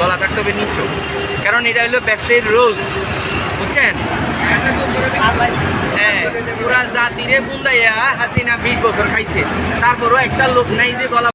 গলা থাকতে হবে নিচু। কারণ এটা হলো ব্যবসায়ীর রুলস বুঝছেন? হ্যাঁ পুরা জাতিরে বুন্দাইয়া হাসিনা বিশ বছর খাইছে। তারপরও একটা লোক নাই যে গলা